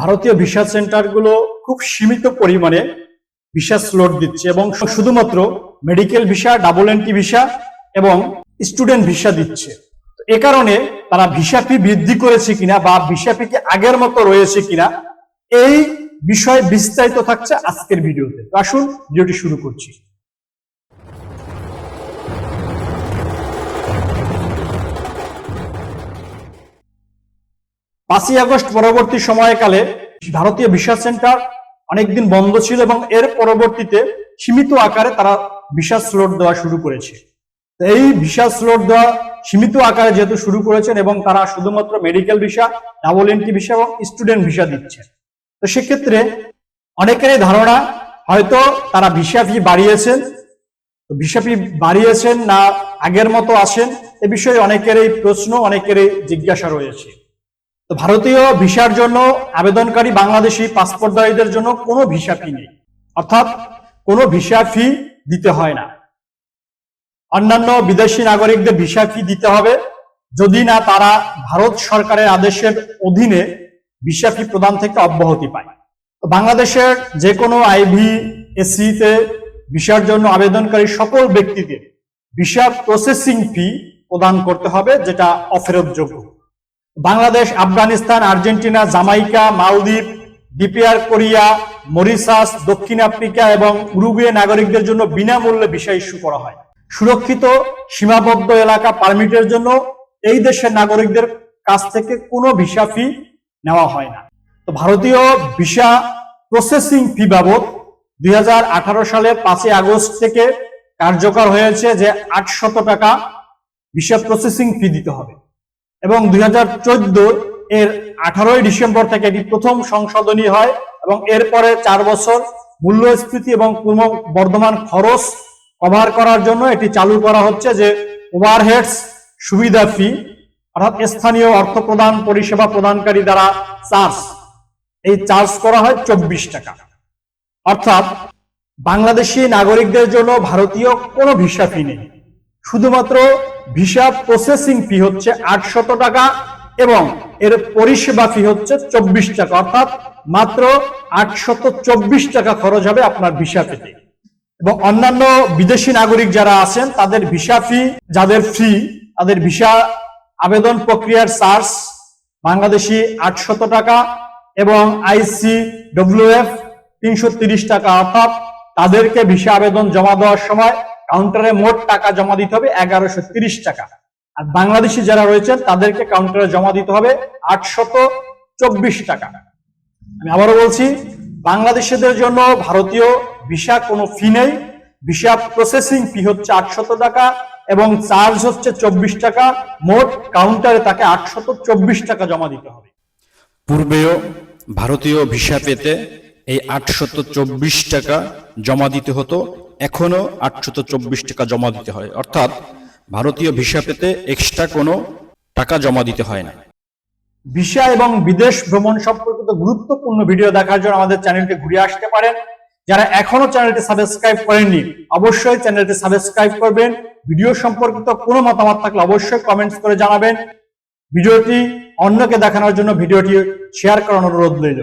ভারতীয় ভিসা সেন্টারগুলো খুব সীমিত পরিমাণে ভিসা স্লট দিচ্ছে এবং শুধুমাত্র medical visa, double entry visa এবং স্টুডেন্ট ভিসা দিচ্ছে। এ কারণে তারা ভিসা ফি বৃদ্ধি করেছে কিনা বা ভিসা ফি কি আগের মতো রয়েছে কিনা, এই বিষয়ে বিস্তারিত থাকছে আজকের ভিডিওতে। আসুন, ভিডিওটি শুরু করছি। পাঁচই আগস্ট পরবর্তী সময়কালে ভারতীয় ভিসা সেন্টার অনেকদিন বন্ধ ছিল এবং এর পরবর্তীতে সীমিত আকারে তারা ভিসা স্লট দেওয়া শুরু করেছে। এই ভিসা স্লট দেওয়া সীমিত আকারে যেহেতু শুরু করেছেন এবং তারা শুধুমাত্র medical visa double entry visa এবং স্টুডেন্ট ভিসা দিচ্ছে তো সেক্ষেত্রে অনেকেরই ধারণা, হয়তো তারা ভিসা ফি বাড়িয়েছেন। তো ভিসা ফি বাড়িয়েছেন না আগের মতো আসেন, এ বিষয়ে অনেকেরই প্রশ্ন, অনেকেরই জিজ্ঞাসা রয়েছে। ভারতীয় ভিসার জন্য আবেদনকারী বাংলাদেশি পাসপোর্টধারীদের জন্য কোনো ভিসা ফি নেই। অর্থাৎ কোনো ভিসা ফি দিতে হয় না। অন্যান্য বিদেশি নাগরিকদের ভিসা ফি দিতে হবে। যদি না, তারা ভারত সরকারের আদেশের অধীনে ভিসা ফি প্রদান থেকে অব্যাহতি পায়। তো বাংলাদেশের যে কোনো আইভি, এসিতে ভিসার জন্য আবেদনকারী সকল ব্যক্তিদের ভিসা প্রসেসিং ফি প্রদান করতে হবে, যেটা অফেরতযোগ্য। Bangladesh, Afghanistan, Argentina, Jamaica, Maldives DPR Korea Mauritius দক্ষিণ আফ্রিকা এবং উরুগুয়ে নাগরিকদের জন্য বিনামূল্যে ভিসা ইস্যু করা হয়। সুরক্ষিত, সীমাবদ্ধ এলাকা পারমিটের জন্য এই দেশের নাগরিকদের কাছ থেকে কোনো ভিসা ফি নেওয়া হয় না। তো ভারতীয় ভিসা প্রসেসিং ফি বাবদ দুই হাজার আঠারো সালের পাঁচই আগস্ট থেকে কার্যকর হয়েছে যে আটশত টাকা ভিসা প্রসেসিং ফি দিতে হবে। এবং দুই হাজার চোদ্দ এর আঠারোই ডিসেম্বর থেকে এটি প্রথম সংশোধনী হয় এবং এরপরে চার বছর মূল্যস্ফীতি এবং বর্ধমান খরচ কভার করার জন্য এটি চালু করা হচ্ছে যে ওভারহেডস সুবিধা ফি, অর্থাৎ স্থানীয় অর্থ প্রদান পরিষেবা প্রদানকারী দ্বারা চার্জ। এই চার্জ করা হয় চব্বিশ টাকা। অর্থাৎ বাংলাদেশি নাগরিকদের জন্য ভারতীয় কোনো ভিসা ফি নেই। শুধুমাত্র ভিসা প্রসেসিং ফি হচ্ছে আটশত টাকা এবং এর পরিষেবা ফি হচ্ছে চব্বিশ টাকা। অর্থাৎ মাত্র আটশত চব্বিশ টাকা খরচ হবে আপনার ভিসা পেতে এবং অন্যান্য বিদেশি নাগরিক যারা আছেন, তাদের ভিসা ফি যাদের ফ্রি তাদের ভিসা আবেদন প্রক্রিয়ার চার্জ বাংলাদেশি আটশত টাকা এবং আইসি ডব্লিউএফ তিনশো টাকা। অর্থাৎ তাদেরকে ভিসা আবেদন জমা দেওয়ার সময় কাউন্টারে মোট টাকা জমা দিতে হবে এগারোশো তিরিশ টাকা। আর বাংলাদেশি যারা রয়েছেন, তাদেরকে কাউন্টারে জমা দিতে হবে আটশত চব্বিশ টাকা। আমি আবারও বলছি, বাংলাদেশিদের জন্য ভারতীয় ভিসা কোনো ফি নেই। ভিসা প্রসেসিং ফি হচ্ছে আটশত টাকা এবং চার্জ হচ্ছে চব্বিশ টাকা। মোট কাউন্টারে তাকে আটশত চব্বিশ টাকা জমা দিতে হবে। পূর্বেও ভারতীয় ভিসা পেতে এই আটশত চব্বিশ টাকা জমা দিতে হতো। এখনও আটশত চব্বিশ টাকা জমা দিতে হয়। অর্থাৎ ভারতীয় ভিসা পেতে এক্সট্রা কোনো টাকা জমা দিতে হয় না। ভিসা এবং বিদেশ ভ্রমণ সম্পর্কিত গুরুত্বপূর্ণ ভিডিও দেখার জন্য আমাদের চ্যানেলটি ঘুরে আসতে পারেন। যারা এখনও চ্যানেলটি সাবস্ক্রাইব করেননি, অবশ্যই চ্যানেলটি সাবস্ক্রাইব করবেন। ভিডিও সম্পর্কিত কোনো মতামত থাকলে অবশ্যই কমেন্টস করে জানাবেন। ভিডিওটি অন্যকে দেখানোর জন্য ভিডিওটি শেয়ার করার অনুরোধ রইল।